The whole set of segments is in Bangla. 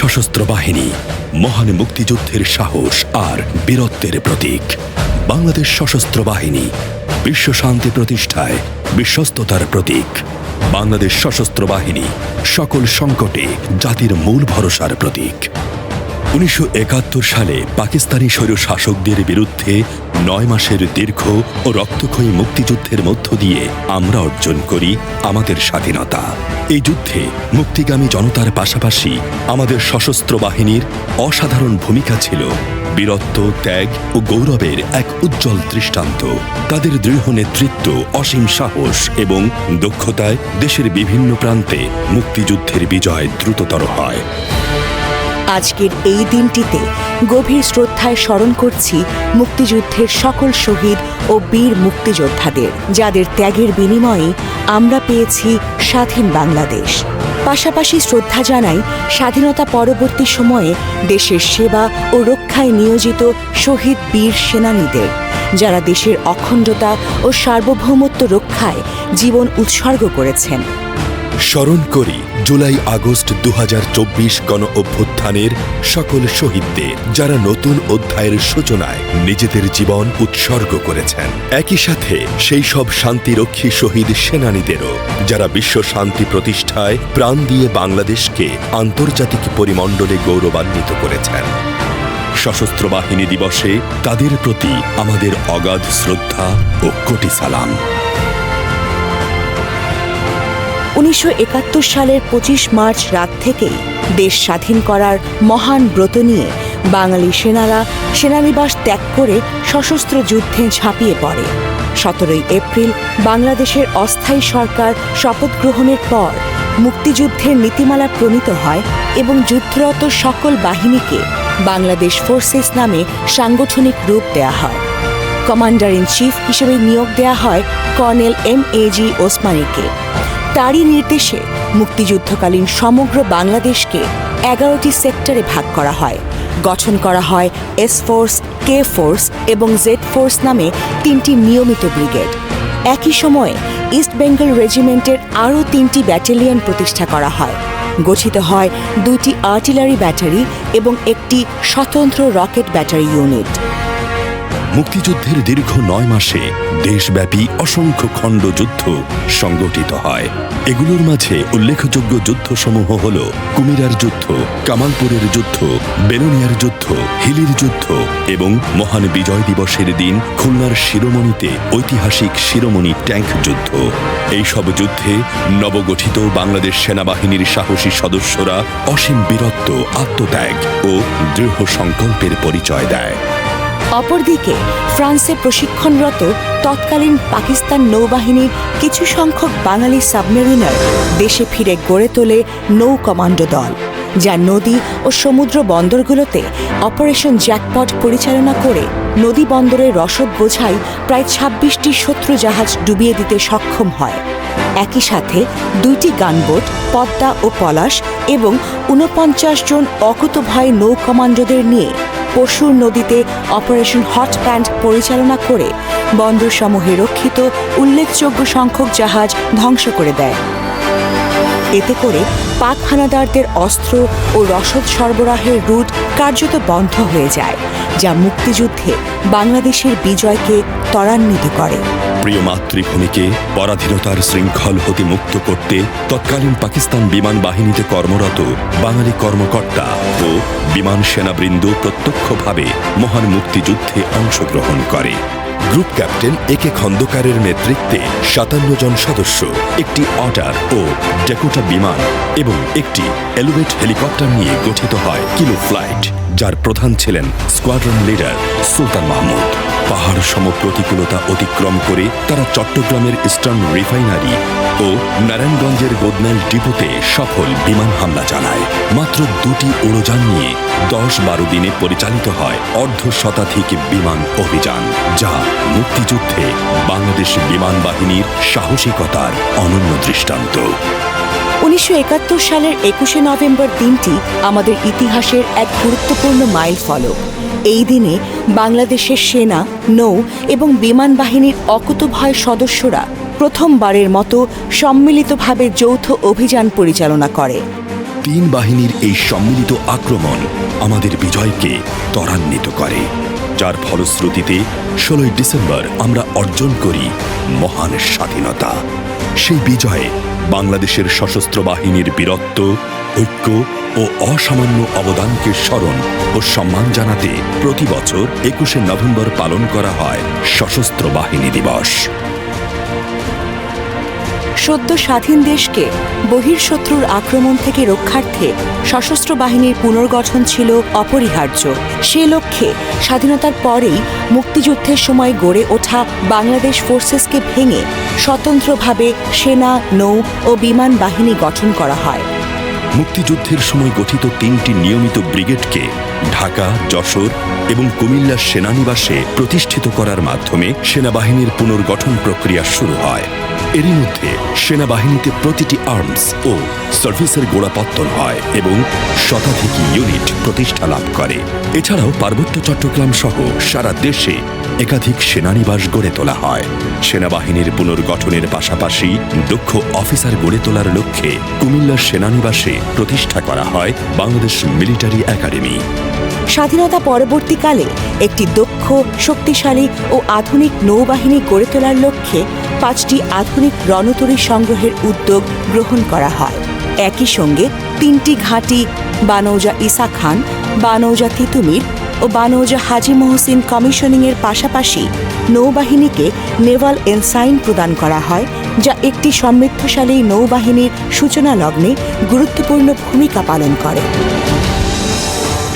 সশস্ত্র বাহিনী, মহান মুক্তিযুদ্ধের সাহস আর বীরত্বের প্রতীক। বাংলাদেশ সশস্ত্র বাহিনী, বিশ্ব শান্তি প্রতিষ্ঠায় বিশ্বস্ততার প্রতীক। বাংলাদেশ সশস্ত্র বাহিনী সকল সংকটে জাতির মূল ভরসার প্রতীক। উনিশশো একাত্তর সালে পাকিস্তানি স্বৈর শাসকদের বিরুদ্ধে নয় মাসের দীর্ঘ ও রক্তক্ষয়ী মুক্তিযুদ্ধের মধ্য দিয়ে আমরা অর্জন করি আমাদের স্বাধীনতা। এই যুদ্ধে মুক্তিগামী জনতার পাশাপাশি আমাদের সশস্ত্র বাহিনীর অসাধারণ ভূমিকা ছিল বীরত্ব, ত্যাগ ও গৌরবের এক উজ্জ্বল দৃষ্টান্ত। তাদের দৃঢ় নেতৃত্ব, অসীম সাহস এবং দক্ষতায় দেশের বিভিন্ন প্রান্তে মুক্তিযুদ্ধের বিজয় দ্রুততর হয়। আজকের এই দিনটিতে গভীর শ্রদ্ধায় স্মরণ করছি মুক্তিযুদ্ধের সকল শহীদ ও বীর মুক্তিযোদ্ধাদের, যাদের ত্যাগের বিনিময়ে আমরা পেয়েছি স্বাধীন বাংলাদেশ। পাশাপাশি শ্রদ্ধা জানাই স্বাধীনতা পরবর্তী সময়ে দেশের সেবা ও রক্ষায় নিয়োজিত শহীদ বীর সেনানীদের, যারা দেশের অখণ্ডতা ও সার্বভৌমত্ব রক্ষায় জীবন উৎসর্গ করেছেন। স্মরণ করি জুলাই আগস্ট দু গণ অভ্যুত্থানের সকল শহীদদের যারা নতুন অধ্যায়ের সূচনায় নিজেদের জীবন উৎসর্গ করেছেন। একই সাথে সেই সব শান্তিরক্ষী শহীদ সেনানীদেরও, যারা বিশ্ব শান্তি প্রতিষ্ঠায় প্রাণ দিয়ে বাংলাদেশকে আন্তর্জাতিক পরিমণ্ডলে গৌরবান্বিত করেছেন। সশস্ত্র বাহিনী দিবসে তাদের প্রতি আমাদের অগাধ শ্রদ্ধা ও কোটি সালাম। উনিশশো একাত্তর সালের পঁচিশ মার্চ রাত থেকেই দেশ স্বাধীন করার মহান ব্রত নিয়ে বাঙালি সেনারা সেনানিবাস ত্যাগ করে সশস্ত্র যুদ্ধে ঝাঁপিয়ে পড়ে। সতেরোই এপ্রিল বাংলাদেশের অস্থায়ী সরকার শপথ গ্রহণের পর মুক্তিযুদ্ধের নীতিমালা প্রণীত হয় এবং যুদ্ধরত সকল বাহিনীকে বাংলাদেশ ফোর্সেস নামে সাংগঠনিক রূপ দেয়া হয়। কমান্ডার ইন চিফ হিসেবে নিয়োগ দেয়া হয় কর্নেল এম এ জি ওসমানীকে। তারই নির্দেশে মুক্তিযুদ্ধকালীন সমগ্র বাংলাদেশকে এগারোটি সেক্টরে ভাগ করা হয়। গঠন করা হয় এস ফোর্স কে ফোর্স এবং জেড ফোর্স নামে তিনটি নিয়মিত ব্রিগেড। একই সময়ে ইস্ট বেঙ্গল রেজিমেন্টের আরও তিনটি ব্যাটালিয়ন প্রতিষ্ঠা করা হয়। গঠিত হয় দুইটি আর্টিলারি ব্যাটারি এবং একটি স্বতন্ত্র রকেট ব্যাটারি ইউনিট। মুক্তিযুদ্ধের দীর্ঘ নয় মাসে দেশব্যাপী অসংখ্য খণ্ড যুদ্ধ সংগঠিত হয়। এগুলোর মাঝে উল্লেখযোগ্য যুদ্ধসমূহ হল কুমিরার যুদ্ধ, কামালপুরের যুদ্ধ, বেলুনিয়ার যুদ্ধ, হিলির যুদ্ধ এবং মহান বিজয় দিবসের দিন খুলনার শিরোমণিতে ঐতিহাসিক শিরোমণি ট্যাঙ্ক যুদ্ধ। এইসব যুদ্ধে নবগঠিত বাংলাদেশ সেনাবাহিনীর সাহসী সদস্যরা অসীম বীরত্ব, আত্মত্যাগ ও দৃঢ় সংকল্পের পরিচয় দেয়। অপরদিকে, ফ্রান্সে প্রশিক্ষণরত তৎকালীন পাকিস্তান নৌবাহিনীর কিছু সংখ্যক বাঙালি সাবমেরিনার দেশে ফিরে গড়ে তোলে নৌ কমান্ডো দল, যা নদী ও সমুদ্র বন্দরগুলোতে অপারেশন জ্যাকপট পরিচালনা করে নদী বন্দরে রসদ বোঝাই প্রায় ছাব্বিশটি শত্রু জাহাজ ডুবিয়ে দিতে সক্ষম হয়। একই সাথে দুইটি গানবোট, পদ্মা ও পলাশ এবং ঊনপঞ্চাশ জন অকুতভয় নৌ কমান্ডোদের নিয়ে পশুর নদীতে অপারেশন হট প্যান্ট পরিচালনা করে বন্দরসমূহে রক্ষিত উল্লেখযোগ্য সংখ্যক জাহাজ ধ্বংস করে দেয়। এতে করে পাক হানাদারদের অস্ত্র ও রসদ সরবরাহের রুট কার্যত বন্ধ হয়ে যায়, যা মুক্তিযুদ্ধে বাংলাদেশের বিজয়কে ত্বরান্বিত করে। প্রিয় মাতৃভূমিকে পরাধীনতার শৃঙ্খল হতে মুক্ত করতে তৎকালীন পাকিস্তান বিমান বাহিনীতে কর্মরত বাঙালি কর্মকর্তা ও বিমান সেনাবৃন্দ প্রত্যক্ষভাবে মহান মুক্তিযুদ্ধে অংশগ্রহণ করে। গ্রুপ ক্যাপ্টেন এ কে খন্দকারের নেতৃত্বে সাতান্ন জন সদস্য, একটি অটার ও ডেকোটা বিমান এবং একটি এলোভেট হেলিকপ্টার নিয়ে গঠিত হয় কিলো ফ্লাইট, যার প্রধান ছিলেন স্কোয়াড্রন লিডার সুলতান মাহমুদ। পাহাড় সম প্রতিকূলতা অতিক্রম করে তারা চট্টগ্রামের ইস্টার্ন রিফাইনারি ও নারায়ণগঞ্জের গোদনাইল ডিপোতে সফল বিমান হামলা চালায় মাত্র দুটি উড়োযান নিয়ে দশ বারো দিনে পরিচালিত হয় অর্ধ শতাধিক বিমান অভিযান, যা মুক্তিযুদ্ধে বাংলাদেশ বিমান বাহিনীর সাহসিকতার অনন্য দৃষ্টান্ত। উনিশশো একাত্তর সালের একুশে নভেম্বর দিনটি আমাদের ইতিহাসের এক গুরুত্বপূর্ণ মাইল ফলক এই দিনে বাংলাদেশের সেনা, নৌ এবং বিমান বাহিনীর অকুতভয় সদস্যরা প্রথমবারের মতো সম্মিলিতভাবে যৌথ অভিযান পরিচালনা করে। তিন বাহিনীর এই সম্মিলিত আক্রমণ আমাদের বিজয়কে ত্বরান্বিত করে, যার ফলশ্রুতিতে ষোলোই ডিসেম্বর আমরা অর্জন করি মহান স্বাধীনতা। সেই বিজয়ে বাংলাদেশের সশস্ত্র বাহিনীর বীরত্ব ঐক্য ও অসামান্য অবদানকে স্মরণ ও সম্মান জানাতে প্রতি বছর একুশে নভেম্বর পালন করা হয় সশস্ত্র বাহিনী দিবস। সদ্য স্বাধীন দেশকে বহির্শত্রুর আক্রমণ থেকে রক্ষার্থে সশস্ত্র বাহিনীর পুনর্গঠন ছিল অপরিহার্য। সে লক্ষ্যে স্বাধীনতার পরেই মুক্তিযুদ্ধের সময় গড়ে ওঠা বাংলাদেশ ফোর্সেসকে ভেঙে স্বতন্ত্রভাবে সেনা, নৌ ও বিমান বাহিনী গঠন করা হয়। মুক্তিযুদ্ধের সময় গঠিত তিনটি নিয়মিত ব্রিগেডকে ঢাকা, যশোর এবং কুমিল্লার সেনানিবাসে প্রতিষ্ঠিত করার মাধ্যমে সেনাবাহিনীর পুনর্গঠন প্রক্রিয়া শুরু হয়। এরই মধ্যে সেনাবাহিনীতে প্রতিটি আর্মস ও সার্ভিসের গোড়াপত্তন হয় এবং শতাধিক ইউনিট প্রতিষ্ঠা লাভ করে। এছাড়াও পার্বত্য চট্টগ্রাম সহ সারা দেশে একাধিক সেনানিবাস গড়ে তোলা হয়। সেনাবাহিনীর পুনর্গঠনের পাশাপাশি দক্ষ অফিসার গড়ে তোলার লক্ষ্যে কুমিল্লার সেনানিবাসে প্রতিষ্ঠা করা হয় বাংলাদেশ মিলিটারি একাডেমি। স্বাধীনতা পরবর্তীকালে একটি দক্ষ, শক্তিশালী ও আধুনিক নৌবাহিনী গড়ে তোলার লক্ষ্যে পাঁচটি আধুনিক রণতরী সংগ্রহের উদ্যোগ গ্রহণ করা হয়। একই সঙ্গে তিনটি ঘাঁটি বানৌজা ইসা খান, বানৌজা তিতুমির ও বানৌজা হাজি মহসিন কমিশনিংয়ের পাশাপাশি নৌবাহিনীকে নেভাল এনসাইন প্রদান করা হয়, যা একটি সমৃদ্ধশালী নৌবাহিনীর সূচনা লগ্নে গুরুত্বপূর্ণ ভূমিকা পালন করে।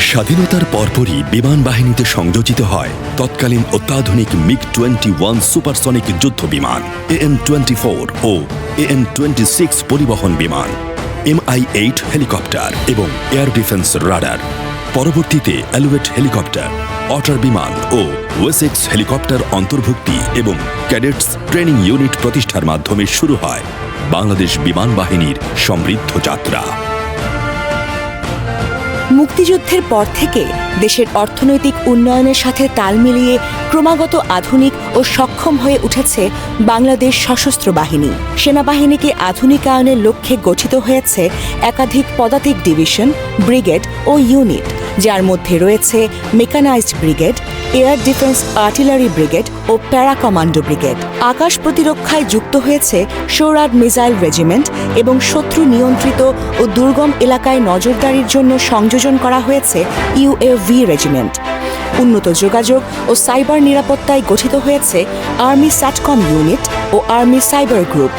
স্বাধীনতার পরপরই বিমান বাহিনীতে সংযোজিত হয় তৎকালীন অত্যাধুনিক মিগ টোয়েন্টি ওয়ান সুপারসনিক যুদ্ধ বিমান এএম টোয়েন্টি ফোর ও এএম টোয়েন্টি সিক্স পরিবহন বিমান এমআই এইট হেলিকপ্টার এবং এয়ার ডিফেন্স রাডার। পরবর্তীতে অ্যালুয়েট হেলিকপ্টার অটার বিমান ও ওয়েসেক্স হেলিকপ্টার অন্তর্ভুক্তি এবং ক্যাডেটস ট্রেনিং ইউনিট প্রতিষ্ঠার মাধ্যমে শুরু হয় বাংলাদেশ বিমান বাহিনীর সমৃদ্ধ যাত্রা। মুক্তিযুদ্ধের পর থেকে দেশের অর্থনৈতিক উন্নয়নের সাথে তাল মিলিয়ে ক্রমাগত আধুনিক ও সক্ষম হয়ে উঠেছে বাংলাদেশ সশস্ত্র বাহিনী। সেনাবাহিনীকে আধুনিকায়নের লক্ষ্যে গঠিত হয়েছে একাধিক পদাতিক ডিভিশন, ব্রিগেড ও ইউনিট। যার মধ্যে রয়েছে mechanised brigade, air defence artillery brigade ও প্যারা কমান্ডো ব্রিগেড। আকাশ প্রতিরক্ষায় যুক্ত হয়েছে সোরাদ মিসাইল রেজিমেন্ট এবং শত্রু নিয়ন্ত্রিত ও দুর্গম এলাকায় নজরদারির জন্য সংযোজন করা হয়েছে ইউএভি রেজিমেন্ট। উন্নত যোগাযোগ ও সাইবার নিরাপত্তায় গঠিত হয়েছে আর্মি স্যাটকম ইউনিট ও আর্মি সাইবার গ্রুপ।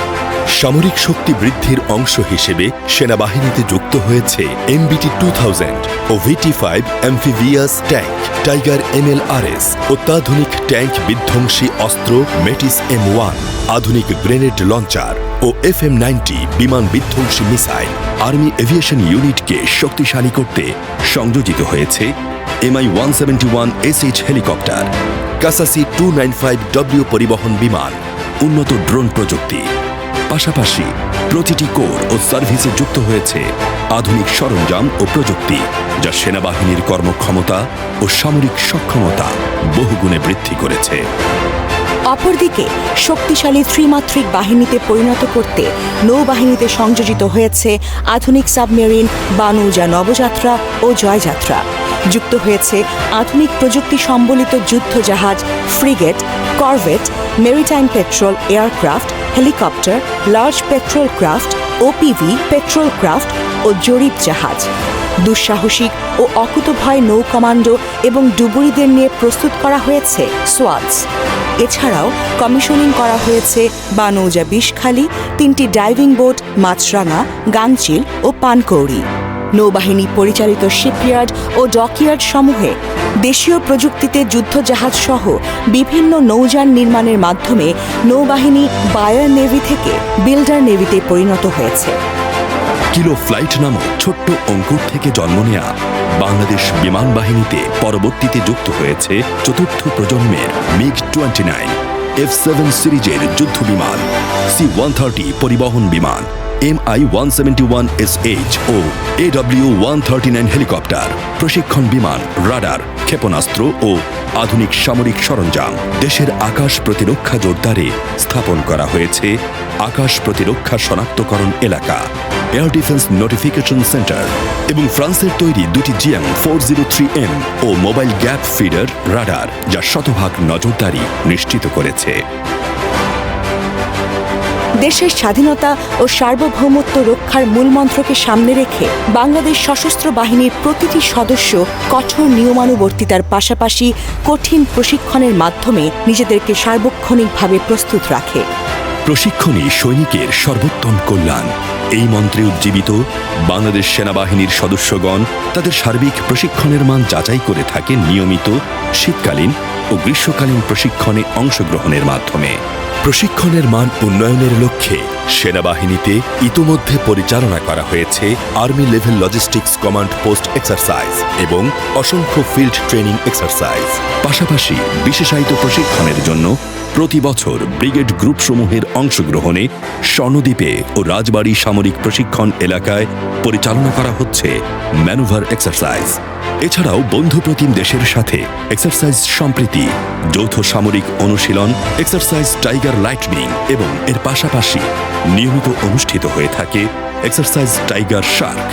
সামরিক শক্তি বৃদ্ধির অংশ হিসেবে সেনাবাহিনীতে যুক্ত হয়েছে এমবিটি টু থাউজেন্ড ও VT five amphibious tank, Tiger MLRS অত্যাধুনিক ট্যাঙ্ক বিধ্বংসী অস্ত্র মেটিস এম ওয়ান, আধুনিক গ্রেনেড লঞ্চার ও এফ এম নাইনটি বিমান বিধ্বংসী মিসাইল, আর্মি এভিয়েশন ইউনিটকে শক্তিশালী করতে সংযোজিত হয়েছে MI one seventy one SH helicopter, CASA C two nine five W পরিবহন বিমান, উন্নত ড্রোন প্রযুক্তি। পাশাপাশি প্রতিটি কোর ও সার্ভিসে যুক্ত হয়েছে আধুনিক সরঞ্জাম ও প্রযুক্তি, যা সেনাবাহিনীর কর্মক্ষমতা ও সামরিক সক্ষমতা বহুগুণে বৃদ্ধি করেছে। অপরদিকে, শক্তিশালী ত্রিমাত্রিক বাহিনীতে পরিণত করতে নৌবাহিনীতে সংযোজিত হয়েছে আধুনিক সাবমেরিন বানুজা নবযাত্রা ও জয়যাত্রা। যুক্ত হয়েছে আধুনিক প্রযুক্তি সম্বলিত যুদ্ধজাহাজ frigate, corvette, maritime patrol aircraft, helicopter, large patrol craft, OPV, patrol craft ও জরিপ জাহাজ। দুঃসাহসিক ও অকুতভয় নৌ কমান্ডো এবং ডুবুরিদের নিয়ে প্রস্তুত করা হয়েছে সোয়াটস এছাড়াও কমিশনিং করা হয়েছে বানৌজা বিষখালী তিনটি ডাইভিং বোট, মাছরাঙা, গাংচিল ও পানকৌড়ি। নৌবাহিনী পরিচালিত শিপইয়ার্ড ও ডকইয়ার্ড সমূহে দেশীয় প্রযুক্তিতে যুদ্ধজাহাজ সহ বিভিন্ন নৌযান নির্মাণের মাধ্যমে নৌবাহিনী বায়ার নেভি থেকে বিল্ডার নেভিতে পরিণত হয়েছে। কিলো ফ্লাইট নামক ছোট্ট অঙ্কুর থেকে জন্ম নেয়া বাংলাদেশ বিমান বাহিনীতে পরবর্তীতে যুক্ত হয়েছে চতুর্থ প্রজন্মের MiG twenty nine, F seven সিরিজের যুদ্ধ বিমান, সি ওয়ান থার্টি পরিবহন বিমান। M I one seventy one S H O A W one thirty nine helicopter প্রশিক্ষণ বিমান, রাডার, ক্ষেপণাস্ত্র ও আধুনিক সামরিক সরঞ্জাম। দেশের আকাশ প্রতিরক্ষা জোরদারে স্থাপন করা হয়েছে আকাশ প্রতিরক্ষা শনাক্তকরণ এলাকা এয়ার ডিফেন্স নোটিফিকেশন সেন্টার এবং ফ্রান্সের তৈরি দুটি GM four zero three M ও মোবাইল গ্যাপ ফিডার রাডার, যা শতভাগ নজরদারি নিশ্চিত করেছে। দেশের স্বাধীনতা ও সার্বভৌমত্ব রক্ষার মূলমন্ত্রকে সামনে রেখে বাংলাদেশ সশস্ত্র বাহিনীর প্রতিটি সদস্য কঠোর নিয়মানুবর্তিতার পাশাপাশি কঠিন প্রশিক্ষণের মাধ্যমে নিজেদেরকে সার্বক্ষণিকভাবে প্রস্তুত রাখে। প্রশিক্ষণই সৈনিকের সর্বোত্তম কল্যাণ। এই মন্ত্রে উজ্জীবিত বাংলাদেশ সেনাবাহিনীর সদস্যগণ তাদের সার্বিক প্রশিক্ষণের মান যাচাই করে থাকে নিয়মিত, শীতকালীন ও গ্রীষ্মকালীন প্রশিক্ষণে অংশগ্রহণের মাধ্যমে। প্রশিক্ষণের মান উন্নয়নের লক্ষ্যে সেনাবাহিনীতে ইতোমধ্যে পরিচালনা করা হয়েছে army level logistics command post exercise এবং অসংখ্য ফিল্ড ট্রেনিং এক্সারসাইজ। পাশাপাশি বিশেষায়িত প্রশিক্ষণের জন্য প্রতি বছর ব্রিগেড গ্রুপসমূহের অংশগ্রহণে স্বর্ণদ্বীপে ও রাজবাড়ী সামরিক প্রশিক্ষণ এলাকায় পরিচালনা করা হচ্ছে ম্যানুভার এক্সারসাইজ। এছাড়াও বন্ধুপ্রতিম দেশের সাথে এক্সারসাইজ সম্প্রীতি, যৌথ সামরিক অনুশীলন, এক্সারসাইজ টাইগার লাইটনিং এবং এর পাশাপাশি নিয়মিত অনুষ্ঠিত হয়ে থাকে এক্সারসাইজ টাইগার শার্ক।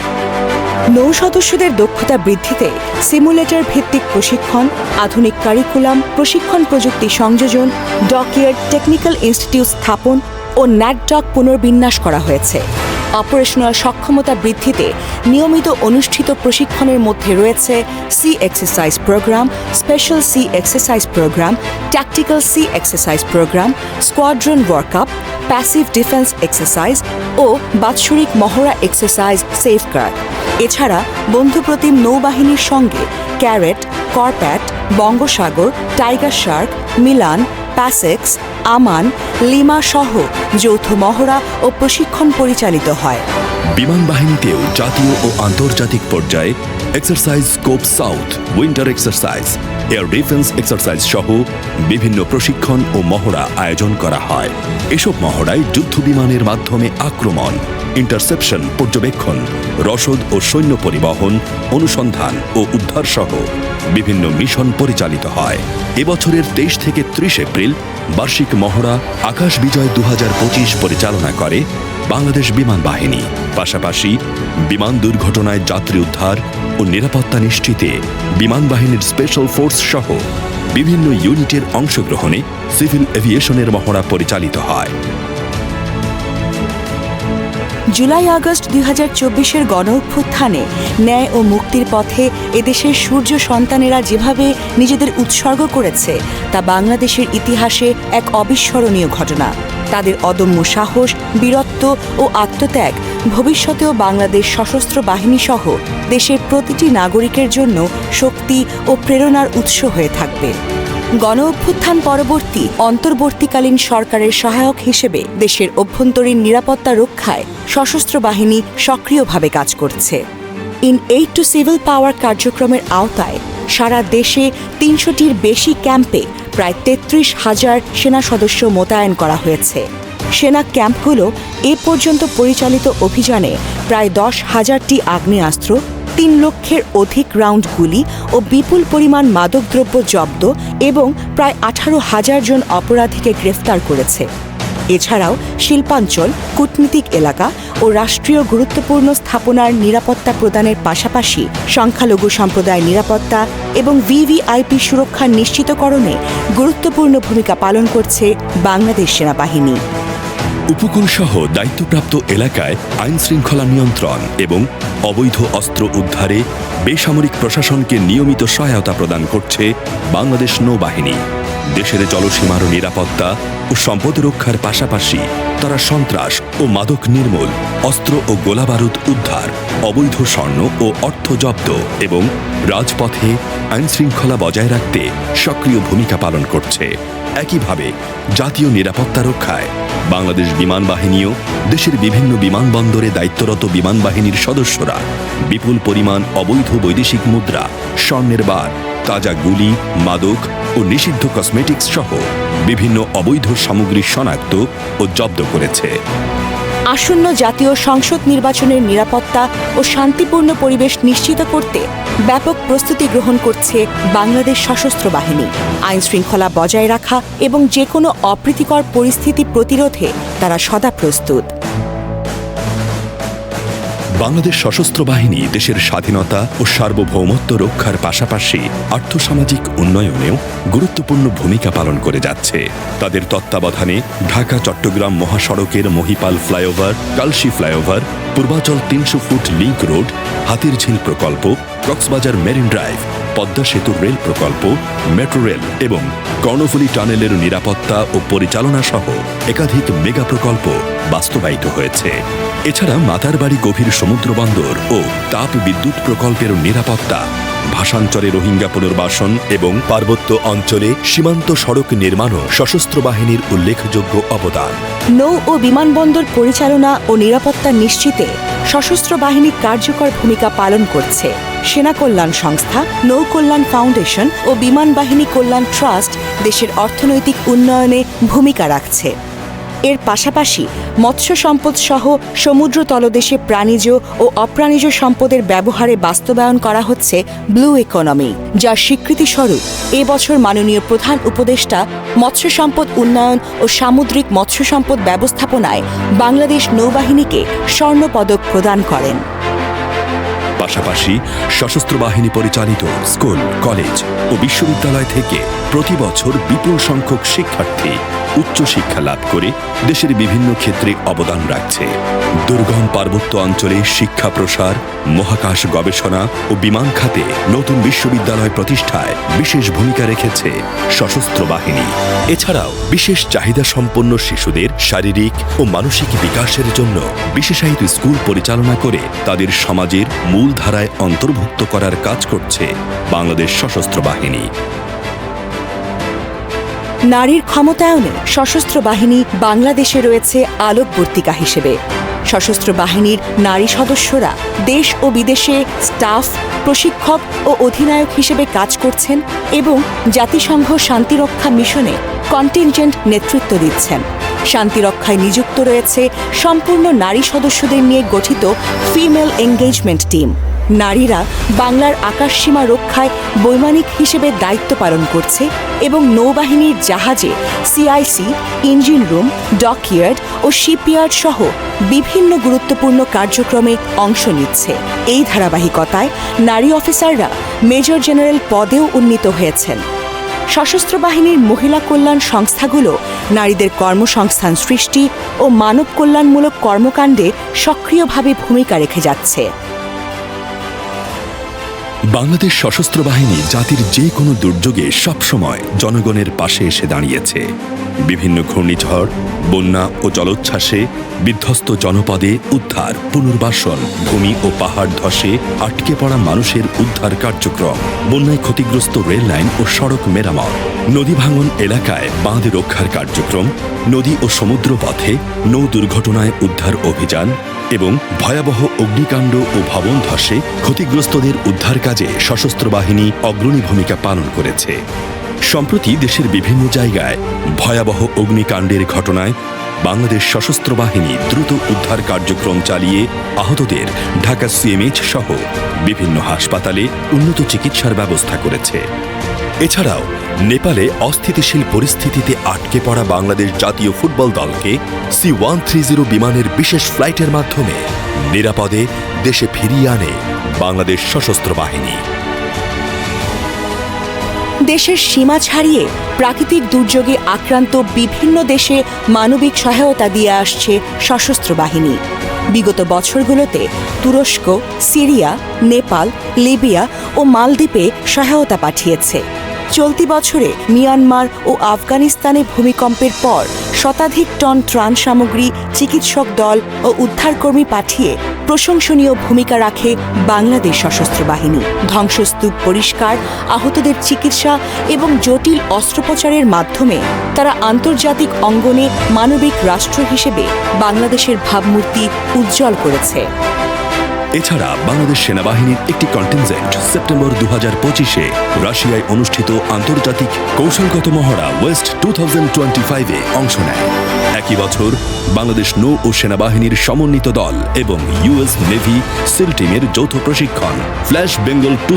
নৌ সদস্যদের দক্ষতা বৃদ্ধিতে সিমুলেটর ভিত্তিক প্রশিক্ষণ, আধুনিক কারিকুলাম, প্রশিক্ষণ প্রযুক্তি সংযোজন ডকইয়ার্ড টেকনিক্যাল ইনস্টিটিউট স্থাপন ও ন্যাটডক পুনর্বিন্যাস করা হয়েছে। অপারেশনাল সক্ষমতা বৃদ্ধিতে নিয়মিত অনুষ্ঠিত প্রশিক্ষণের মধ্যে রয়েছে sea exercise programme special sea exercise programme tactical sea exercise programme squadron workup passive defence exercise ও বাৎসরিক মহড়া এক্সারসাইজ সেফগার্ড এছাড়া বন্ধুপ্রতিম নৌবাহিনীর সঙ্গে CARAT, CORPAT, Bongosagar, Tiger Shark, Milan, PASSEX, Aman, LIMA সহ যৌথ মহড়া ও প্রশিক্ষণ পরিচালিত হয়। বিমান বাহিনীতেও জাতীয় ও আন্তর্জাতিক পর্যায়ে exercise scope south winter exercise air defence exercise সহ বিভিন্ন প্রশিক্ষণ ও মহড়া আয়োজন করা হয়। এসব মহড়ায় যুদ্ধ বিমানের মাধ্যমে আক্রমণ ইন্টারসেপশন পর্যবেক্ষণ, রসদ ও সৈন্য পরিবহন, অনুসন্ধান ও উদ্ধার সহ বিভিন্ন মিশন পরিচালিত হয়। এবছরের তেইশ থেকে ত্রিশ এপ্রিল বার্ষিক মহড়া আকাশ বিজয় দু হাজার পঁচিশ পরিচালনা করে। বাংলাদেশ বিমান বাহিনী। পাশাপাশি বিমান দুর্ঘটনায় যাত্রী উদ্ধার ও নিরাপত্তা নিশ্চিতে বিমান বাহিনীর স্পেশাল ফোর্স সহ বিভিন্ন ইউনিটের অংশগ্রহণে সিভিল এভিয়েশনের মহড়া পরিচালিত হয়। জুলাই আগস্ট দুই হাজার চব্বিশের গণ অভ্যুত্থানে ন্যায় ও মুক্তির পথে এদেশের সূর্য সন্তানেরা যেভাবে নিজেদের উৎসর্গ করেছে, তা বাংলাদেশের ইতিহাসে এক অবিস্মরণীয় ঘটনা। তাদের অদম্য সাহস, বীরত্ব ও আত্মত্যাগ ভবিষ্যতেও বাংলাদেশ সশস্ত্র বাহিনী সহ দেশের প্রতিটি নাগরিকের জন্য শক্তি ও প্রেরণার উৎস হয়ে থাকবে। গণ অভ্যুত্থান পরবর্তী, অন্তর্বর্তীকালীন সরকারের সহায়ক হিসেবে দেশের অভ্যন্তরীণ নিরাপত্তা রক্ষায় সশস্ত্র বাহিনী সক্রিয়ভাবে কাজ করছে। In aid to civil power কার্যক্রমের আওতায় সারা দেশে তিনশোটির বেশি ক্যাম্পে প্রায় তেত্রিশ হাজার সেনা সদস্য মোতায়েন করা হয়েছে। সেনা ক্যাম্পগুলো এ পর্যন্ত পরিচালিত অভিযানে প্রায় দশ হাজারটি আগ্নেয়াস্ত্র তিন লক্ষের অধিক রাউন্ড গুলি ও বিপুল পরিমাণ মাদকদ্রব্য জব্দ এবং প্রায় আঠারো হাজার জন অপরাধীকে গ্রেফতার করেছে। এছাড়াও শিল্পাঞ্চল, কূটনীতিক এলাকা ও রাষ্ট্রীয় গুরুত্বপূর্ণ স্থাপনার নিরাপত্তা প্রদানের পাশাপাশি সংখ্যালঘু সম্প্রদায় নিরাপত্তা এবং ভিভিআইপি সুরক্ষা নিশ্চিতকরণে গুরুত্বপূর্ণ ভূমিকা পালন করছে বাংলাদেশ সেনাবাহিনী। উপকূলসহ দায়িত্বপ্রাপ্ত এলাকায় আইন শৃঙ্খলা নিয়ন্ত্রণ এবং অবৈধ অস্ত্র উদ্ধারে বেসামরিক প্রশাসনকে নিয়মিত সহায়তা প্রদান করছে বাংলাদেশ নৌবাহিনী। দেশের জলসীমার নিরাপত্তা ও সম্পদ রক্ষার পাশাপাশি তারা সন্ত্রাস ও মাদক নির্মূল, অস্ত্র ও গোলাবারুদ উদ্ধার, অবৈধ স্বর্ণ ও অর্থ জব্দ এবং রাজপথে আইন শৃঙ্খলা বজায় রাখতে সক্রিয় ভূমিকা পালন করছে। একইভাবে জাতীয় নিরাপত্তা রক্ষায় বাংলাদেশ বিমান বাহিনীও দেশের বিভিন্ন বিমানবন্দরে দায়িত্বরত বিমান বাহিনীর সদস্যরা বিপুল পরিমাণ অবৈধ বৈদেশিক মুদ্রা, স্বর্ণের বার, তাজা গুলি, মাদক ও নিষিদ্ধ কসমেটিক্স সহ বিভিন্ন অবৈধ সামগ্রী শনাক্ত ও জব্দ করেছে। আসন্ন জাতীয় সংসদ নির্বাচনের নিরাপত্তা ও শান্তিপূর্ণ পরিবেশ নিশ্চিত করতে ব্যাপক প্রস্তুতি গ্রহণ করছে বাংলাদেশ সশস্ত্র বাহিনী। আইন শৃঙ্খলা বজায় রাখা এবং যে কোনো অপ্রীতিকর পরিস্থিতি প্রতিরোধে তারা সদা প্রস্তুত। বাংলাদেশ সশস্ত্র বাহিনী দেশের স্বাধীনতা ও সার্বভৌমত্ব রক্ষার পাশাপাশি আর্থসামাজিক উন্নয়নেও গুরুত্বপূর্ণ ভূমিকা পালন করে যাচ্ছে। তাদের তত্ত্বাবধানে ঢাকা, চট্টগ্রাম মহাসড়কের মহিপাল ফ্লাইওভার, কালশি ফ্লাইওভার, পূর্বাচল তিনশো ফুট লিঙ্ক রোড, হাতিরঝিল প্রকল্প, কক্সবাজার মেরিন ড্রাইভ পদ্মা সেতু রেল প্রকল্প, মেট্রো রেল এবং কর্ণফুলী টানেলের নিরাপত্তা ও পরিচালনা সহ একাধিক মেগা প্রকল্প বাস্তবায়িত হয়েছে। এছাড়া মাতারবাড়ি গভীর সমুদ্র বন্দর ও তাপ বিদ্যুৎ প্রকল্পের নিরাপত্তা ভাষাঞ্চলে রোহিঙ্গা পুনর্বাসন এবং পার্বত্য অঞ্চলে সীমান্ত সড়ক নির্মাণও সশস্ত্র বাহিনীর উল্লেখযোগ্য অবদান। নৌ ও বিমানবন্দর পরিচালনা ও নিরাপত্তা নিশ্চিতে সশস্ত্র বাহিনী কার্যকর ভূমিকা পালন করছে। সেনা কল্যাণ সংস্থা, নৌ কল্যাণ ফাউন্ডেশন ও বিমান বাহিনী কল্যাণ ট্রাস্ট দেশের অর্থনৈতিক উন্নয়নে ভূমিকা রাখছে। এর পাশাপাশি মৎস্য সম্পদ সহ সমুদ্র তলদেশে প্রাণীজ ও অপ্রাণীজ সম্পদের ব্যবহারে বাস্তবায়ন করা হচ্ছে ব্লু ইকোনমি, যার স্বীকৃতিস্বরূপ এবছর মাননীয় প্রধান উপদেষ্টা মৎস্য সম্পদ উন্নয়ন ও সামুদ্রিক মৎস্য সম্পদ ব্যবস্থাপনায় বাংলাদেশ নৌবাহিনীকে স্বর্ণপদক প্রদান করেন। পাশাপাশি সশস্ত্র বাহিনী পরিচালিত স্কুল কলেজ ও বিশ্ববিদ্যালয় থেকে প্রতি বছর বিপুল সংখ্যক শিক্ষার্থী উচ্চশিক্ষা লাভ করে দেশের বিভিন্ন ক্ষেত্রে অবদান রাখছে। দুর্গম পার্বত্য অঞ্চলে শিক্ষা প্রসার, মহাকাশ গবেষণা ও বিমান খাতে নতুন বিশ্ববিদ্যালয় প্রতিষ্ঠায় বিশেষ ভূমিকা রেখেছে সশস্ত্র বাহিনী। এছাড়াও বিশেষ চাহিদা সম্পন্ন শিশুদের শারীরিক ও মানসিক বিকাশের জন্য বিশেষায়িত স্কুল পরিচালনা করে তাদের সমাজের মূলধারায় অন্তর্ভুক্ত করার কাজ করছে বাংলাদেশ সশস্ত্র বাহিনী। নারীর ক্ষমতায়নে সশস্ত্র বাহিনী বাংলাদেশে রয়েছে আলোকবর্তিকা হিসেবে। সশস্ত্র বাহিনীর নারী সদস্যরা দেশ ও বিদেশে স্টাফ, প্রশিক্ষক ও অধিনায়ক হিসেবে কাজ করছেন এবং জাতিসংঘ শান্তিরক্ষা মিশনে কন্টিনজেন্ট নেতৃত্ব দিচ্ছেন। শান্তিরক্ষায় নিযুক্ত রয়েছে সম্পূর্ণ নারী সদস্যদের নিয়ে গঠিত ফিমেল এঙ্গেজমেন্ট টিম। নারীরা বাংলার আকাশসীমা রক্ষায় বৈমানিক হিসেবে দায়িত্ব পালন করছে এবং নৌবাহিনীর জাহাজে সিআইসি ইঞ্জিন রুম ডকইয়ার্ড ও শিপইয়ার্ড সহ বিভিন্ন গুরুত্বপূর্ণ কার্যক্রমে অংশ নিচ্ছে। এই ধারাবাহিকতায় নারী অফিসাররা মেজর জেনারেল পদেও উন্নীত হয়েছেন। সশস্ত্র বাহিনীর মহিলা কল্যাণ সংস্থাগুলো নারীদের কর্মসংস্থান সৃষ্টি ও মানব কল্যাণমূলক কর্মকাণ্ডে সক্রিয়ভাবে ভূমিকা রেখে যাচ্ছে। বাংলাদেশ সশস্ত্র বাহিনী জাতির যে কোনো দুর্যোগে সবসময় জনগণের পাশে এসে দাঁড়িয়েছে। বিভিন্ন ঘূর্ণিঝড়, বন্যা ও জলোচ্ছ্বাসে বিধ্বস্ত জনপদে উদ্ধার, পুনর্বাসন, ভূমি ও পাহাড় ধসে আটকে পড়া মানুষের উদ্ধার কার্যক্রম, বন্যায় ক্ষতিগ্রস্ত রেল লাইন ও সড়ক মেরামত। নদী ভাঙন এলাকায় বাঁধ রক্ষার কার্যক্রম, নদী ও সমুদ্র পথে নৌ দুর্ঘটনায় উদ্ধার অভিযান এবং ভয়াবহ অগ্নিকাণ্ড ও ভবন ধসে ক্ষতিগ্রস্তদের উদ্ধার কাজে সশস্ত্র বাহিনী অগ্রণী ভূমিকা পালন করেছে। সম্প্রতি দেশের বিভিন্ন জায়গায় ভয়াবহ অগ্নিকাণ্ডের ঘটনায় বাংলাদেশ সশস্ত্র বাহিনী দ্রুত উদ্ধার কার্যক্রম চালিয়ে আহতদের ঢাকা সিএমএইচ সহ বিভিন্ন হাসপাতালে উন্নত চিকিৎসার ব্যবস্থা করেছে। এছাড়াও নেপালে অস্থিতিশীল পরিস্থিতিতে আটকে পড়া বাংলাদেশ জাতীয় ফুটবল দলকে সি ওয়ান থ্রি জিরো বিমানের বিশেষ ফ্লাইটের মাধ্যমে নিরাপদে দেশে ফিরিয়ে আনে বাংলাদেশ সশস্ত্র বাহিনী। দেশের সীমা ছাড়িয়ে প্রাকৃতিক দুর্যোগে আক্রান্ত বিভিন্ন দেশে মানবিক সহায়তা দিয়ে আসছে সশস্ত্র বাহিনী। বিগত বছরগুলোতে তুরস্ক, সিরিয়া, নেপাল, লিবিয়া ও মালদ্বীপে সহায়তা পাঠিয়েছে। চলতি বছরে মিয়ানমার ও আফগানিস্তানে ভূমিকম্পের পর শতাধিক টন ত্রাণ সামগ্রী, চিকিৎসক দল ও উদ্ধারকর্মী পাঠিয়ে প্রশংসনীয় ভূমিকা রাখে বাংলাদেশ সশস্ত্র বাহিনী। ধ্বংসস্তূপ পরিষ্কার, আহতদের চিকিৎসা এবং জটিল অস্ত্রোপচারের মাধ্যমে তারা আন্তর্জাতিক অঙ্গনে মানবিক রাষ্ট্র হিসেবে বাংলাদেশের ভাবমূর্তি উজ্জ্বল করেছে। এছাড়া বাংলাদেশ সেনাবাহিনীর একটি কন্টিনজেন্ট সেপ্টেম্বর দু হাজার পঁচিশে রাশিয়ায় অনুষ্ঠিত আন্তর্জাতিক কৌশলগত মহড়া ওয়েস্ট টু থাউজেন্ড টোয়েন্টি ফাইভে অংশ নেয়। একই বছর বাংলাদেশ নৌ ও সেনাবাহিনীর সমন্বিত দল এবং ইউএস নেভি সিল টিমের যৌথ প্রশিক্ষণ ফ্ল্যাশ বেঙ্গল টু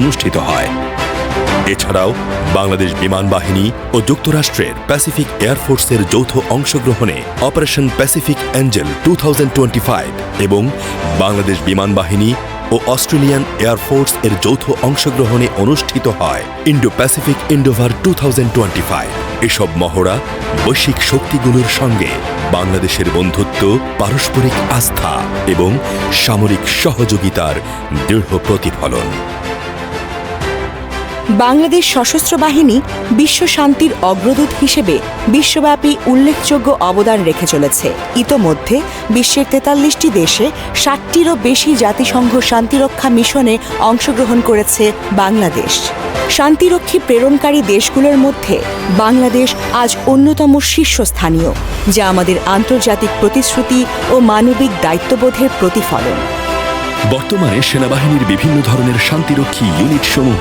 অনুষ্ঠিত হয়। এছাড়াও বাংলাদেশ বিমান বাহিনী ও যুক্তরাষ্ট্রের প্যাসিফিক এয়ারফোর্সের যৌথ অংশগ্রহণে অপারেশন প্যাসিফিক অ্যাঞ্জেল টু এবং বাংলাদেশ বিমান বাহিনী ও অস্ট্রেলিয়ান এয়ারফোর্স এর যৌথ অংশগ্রহণে অনুষ্ঠিত হয় ইন্ডো প্যাসিফিক ইন্ডোভার টু এসব মহড়া বৈশ্বিক শক্তিগুলোর সঙ্গে বাংলাদেশের বন্ধুত্ব, পারস্পরিক আস্থা এবং সামরিক সহযোগিতার দৃঢ় প্রতিফলন। বাংলাদেশ সশস্ত্র বাহিনী বিশ্ব শান্তির অগ্রদূত হিসেবে বিশ্বব্যাপী উল্লেখযোগ্য অবদান রেখে চলেছে। ইতোমধ্যে বিশ্বের তেতাল্লিশটি দেশে ষাটটিরও বেশি জাতিসংঘ শান্তিরক্ষা মিশনে অংশগ্রহণ করেছে বাংলাদেশ। শান্তিরক্ষী প্রেরণকারী দেশগুলোর মধ্যে বাংলাদেশ আজ অন্যতম শীর্ষস্থানীয়, যা আমাদের আন্তর্জাতিক প্রতিশ্রুতি ও মানবিক দায়িত্ববোধের প্রতিফলন। বর্তমানে সেনাবাহিনীর বিভিন্ন ধরনের শান্তিরক্ষী ইউনিট সমূহ,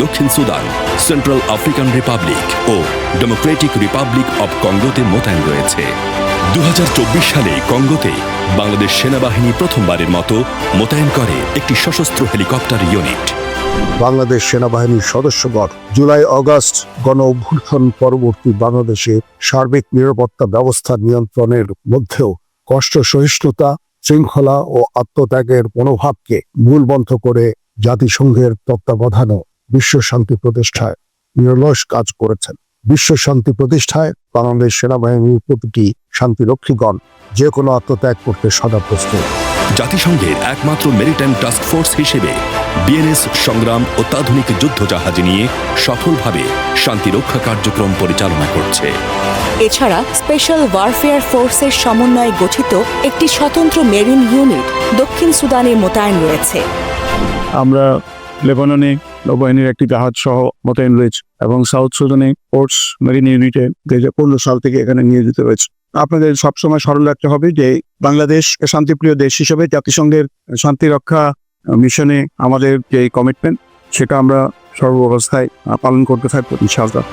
দক্ষিণ সুদান সেন্ট্রাল আফ্রিকান রিপাবলিক ও ডেমোক্রেটিক রিপাবলিক অব কঙ্গোতে মোতায়েন রয়েছে। দু হাজার চব্বিশ সালে কঙ্গোতে বাংলাদেশ সেনাবাহিনী প্রথমবারের মতো মোতায়েন করে একটি সশস্ত্র হেলিকপ্টার ইউনিট বাংলাদেশ সেনাবাহিনীর সদস্যগণ জুলাই অগস্ট গণ অভ্যুত্থান পরবর্তী বাংলাদেশে সার্বিক নিরাপত্তা ব্যবস্থা নিয়ন্ত্রণের মধ্যেও কষ্ট সহিষ্ণুতা শৃঙ্খলা ও আত্মত্যাগের মনোভাবকে মূলবন্ধ করে জাতিসংঘের তত্ত্বাবধানও বিশ্ব শান্তি প্রতিষ্ঠায় নিরলস কাজ করেছেন। বিশ্ব শান্তি প্রতিষ্ঠায় বাংলাদেশ সেনাবাহিনীর প্রতিটি শান্তিরক্ষীগণ যে কোনো আত্মত্যাগ করতে সদা প্রস্তুত। জাতিসংঘের একমাত্র মেরিটাইম টাস্ক ফোর্স হিসেবে বিএনএস সংগ্রাম অত্যাধুনিক যুদ্ধজাহাজ নিয়ে সফলভাবে শান্তিরক্ষা কার্যক্রম পরিচালনা করছে। এছাড়া স্পেশাল ওয়ারফেয়ার ফোর্সের সমন্বয়ে গঠিত একটি স্বতন্ত্র মেরিন ইউনিট দক্ষিণ সুদানে মোতায়েন রয়েছে। আমরা লেবাননে নৌবাহিনীর একটি জাহাজ সহ মোতায়েন রয়েছে এবং সাউথ সুদানে পোর্টস মেরিন ইউনিটে দুই হাজার পনেরো সাল থেকে এখানে নিয়োজিত রয়েছে। আপনাদের সবসময় স্মরণ রাখতে হবে যে বাংলাদেশ শান্তিপ্রিয় দেশ হিসেবে জাতিসংঘের শান্তি রক্ষা মিশনে আমাদের যে কমিটমেন্ট সেটা আমরা সর্বাবস্থায় পালন করতে থাকব ইনশাআল্লাহ।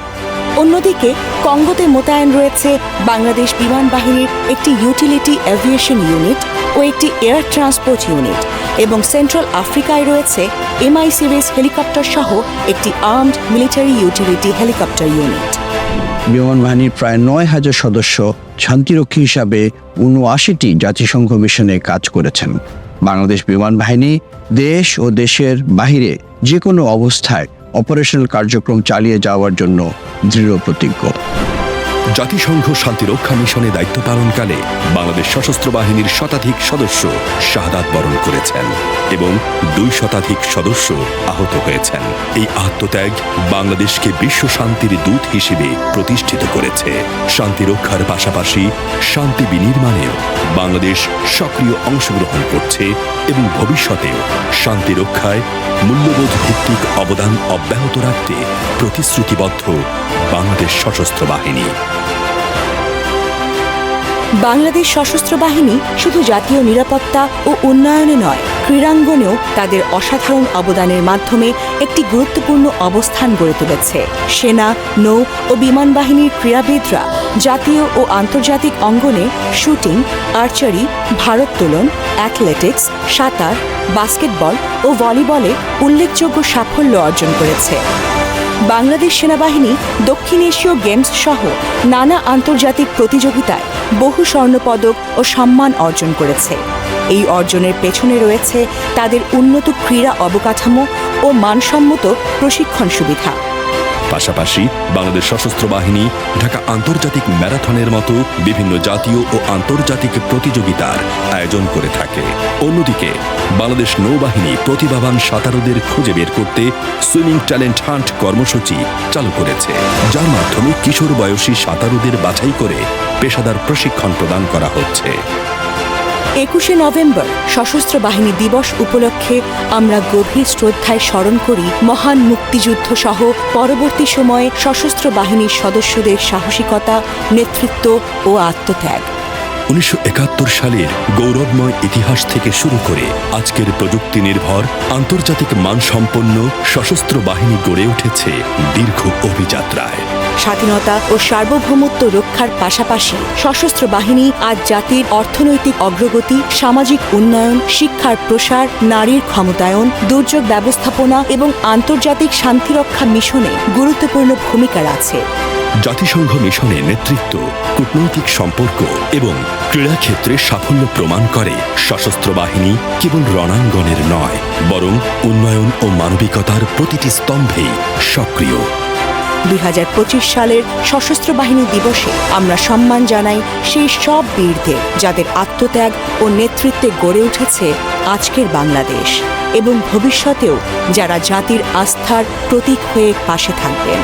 অন্যদিকে, কঙ্গোতে মোতায়েন রয়েছে বাংলাদেশ বিমান বাহিনীর একটি ইউটিলিটি এভিয়েশন ইউনিট ও একটি এয়ার ট্রান্সপোর্ট ইউনিট এবং সেন্ট্রাল আফ্রিকায় রয়েছে এমআই সিরিজ হেলিকপ্টার সহ একটি armed military utility helicopter unit বিমান বাহিনীর প্রায় নয় হাজার সদস্য শান্তিরক্ষী হিসাবে উনআশিটি জাতিসংঘ মিশনে কাজ করেছেন। বাংলাদেশ বিমান বাহিনী দেশ ও দেশের বাহিরে যে কোনো অবস্থায় অপারেশনাল কার্যক্রম চালিয়ে যাওয়ার জন্য দৃঢ় প্রতিজ্ঞ জাতিসংঘ শান্তিরক্ষা মিশনে দায়িত্ব পালনকালে বাংলাদেশ সশস্ত্র বাহিনীর শতাধিক সদস্য শাহাদাত বরণ করেছেন এবং দুই শতাধিক সদস্য আহত হয়েছেন। এই আত্মত্যাগ বাংলাদেশকে বিশ্ব শান্তির দূত হিসেবে প্রতিষ্ঠিত করেছে। শান্তি রক্ষার পাশাপাশি শান্তি বিনির্মাণেও বাংলাদেশ সক্রিয় অংশগ্রহণ করছে এবং ভবিষ্যতেও শান্তি রক্ষায় মূল্যবোধ ভিত্তিক অবদান অব্যাহত রাখতে প্রতিশ্রুতিবদ্ধ বাংলাদেশ সশস্ত্র বাহিনী। বাংলাদেশ সশস্ত্র বাহিনী শুধু জাতীয় নিরাপত্তা ও উন্নয়নে নয়, ক্রীড়াঙ্গনেও তাদের অসাধারণ অবদানের মাধ্যমে একটি গুরুত্বপূর্ণ অবস্থান গড়ে তুলেছে। সেনা, নৌ ও বিমান বাহিনীর ক্রীড়াবিদরা জাতীয় ও আন্তর্জাতিক অঙ্গনে শুটিং, আর্চারি ভারোত্তোলন অ্যাথলেটিক্স, সাঁতার, বাস্কেটবল ও ভলিবলে উল্লেখযোগ্য সাফল্য অর্জন করেছে। বাংলাদেশ সেনাবাহিনী, দক্ষিণ এশীয় গেমস সহ নানা আন্তর্জাতিক প্রতিযোগিতায় বহু স্বর্ণপদক ও সম্মান অর্জন করেছে। এই অর্জনের পেছনে রয়েছে তাদের উন্নত ক্রীড়া অবকাঠামো ও মানসম্মত প্রশিক্ষণ সুবিধা। পাশাপাশি বাংলাদেশ সশস্ত্র বাহিনী, ঢাকা আন্তর্জাতিক ম্যারাথনের মতো বিভিন্ন জাতীয় ও আন্তর্জাতিক প্রতিযোগিতার আয়োজন করে থাকে। অন্যদিকে, বাংলাদেশ নৌবাহিনী প্রতিভাবান সাঁতারুদের খুঁজে বের করতে সুইমিং ট্যালেন্ট হান্ট কর্মসূচি চালু করেছে। যার মাধ্যমে কিশোর বয়সী সাঁতারুদের বাছাই করে পেশাদার প্রশিক্ষণ প্রদান করা হচ্ছে। একুশে নভেম্বর সশস্ত্র বাহিনী দিবস উপলক্ষে আমরা গভীর শ্রদ্ধায় স্মরণ করি মহান মুক্তিযুদ্ধ সহ পরবর্তী সময়ে সশস্ত্র বাহিনীর সদস্যদের সাহসিকতা, নেতৃত্ব ও আত্মত্যাগ। উনিশশো একাত্তর সালের গৌরবময় ইতিহাস থেকে শুরু করে আজকের প্রযুক্তি নির্ভর, আন্তর্জাতিক মানসম্পন্ন সশস্ত্র বাহিনী গড়ে উঠেছে দীর্ঘ অভিযাত্রায়। স্বাধীনতা ও সার্বভৌমত্ব রক্ষার পাশাপাশি সশস্ত্র বাহিনী আজ জাতির অর্থনৈতিক অগ্রগতি, সামাজিক উন্নয়ন, শিক্ষার প্রসার, নারীর ক্ষমতায়ন, দুর্যোগ ব্যবস্থাপনা এবং আন্তর্জাতিক শান্তিরক্ষা মিশনে গুরুত্বপূর্ণ ভূমিকা রাখছে জাতিসংঘ মিশনে নেতৃত্ব, কূটনৈতিক সম্পর্ক এবং ক্রীড়াক্ষেত্রে সাফল্য প্রমাণ করে সশস্ত্র বাহিনী কেবল রণাঙ্গনের নয়, বরং উন্নয়ন ও মানবিকতার প্রতিটি স্তম্ভেই সক্রিয়। দুই হাজার পঁচিশ সালের সশস্ত্র বাহিনী দিবসে আমরা সম্মান জানাই সেই সব বীরদের যাদের আত্মত্যাগ ও নেতৃত্বে গড়ে উঠেছে আজকের বাংলাদেশ এবং ভবিষ্যতেও যারা জাতির আস্থার প্রতীক হয়ে পাশে থাকবেন।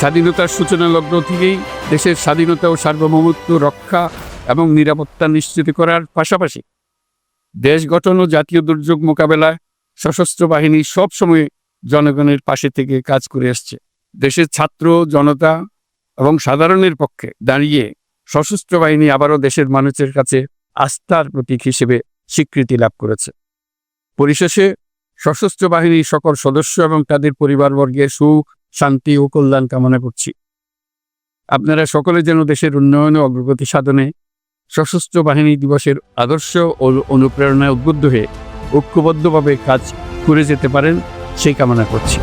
স্বাধীনতার সূচনা লগ্ন থেকেই দেশের স্বাধীনতা ও সার্বভৌমত্ব রক্ষা এবং নিরাপত্তা নিশ্চিত করার পাশাপাশি দেশ গঠন ও জাতীয় দুর্যোগ মোকাবেলায় সশস্ত্র বাহিনী সবসময় জনগণের পাশে থেকে কাজ করে আসছে। দেশের ছাত্র, জনতা এবং সাধারণের পক্ষে দাঁড়িয়ে সশস্ত্র বাহিনী আবারও দেশের মানুষের কাছে আস্থার প্রতীক হিসেবে স্বীকৃতি লাভ করেছে। পরিশেষে সশস্ত্র বাহিনীর সকল সদস্য এবং তাদের পরিবারবর্গের সুখ, শান্তি ও কল্যাণ কামনা করছি। আপনারা সকলে যেন দেশের উন্নয়ন ও অগ্রগতি সাধনে সশস্ত্র বাহিনী দিবসের আদর্শ ও অনুপ্রেরণায় উদ্বুদ্ধ হয়ে ঐক্যবদ্ধভাবে কাজ করে যেতে পারেন। সেই কামনা করছি।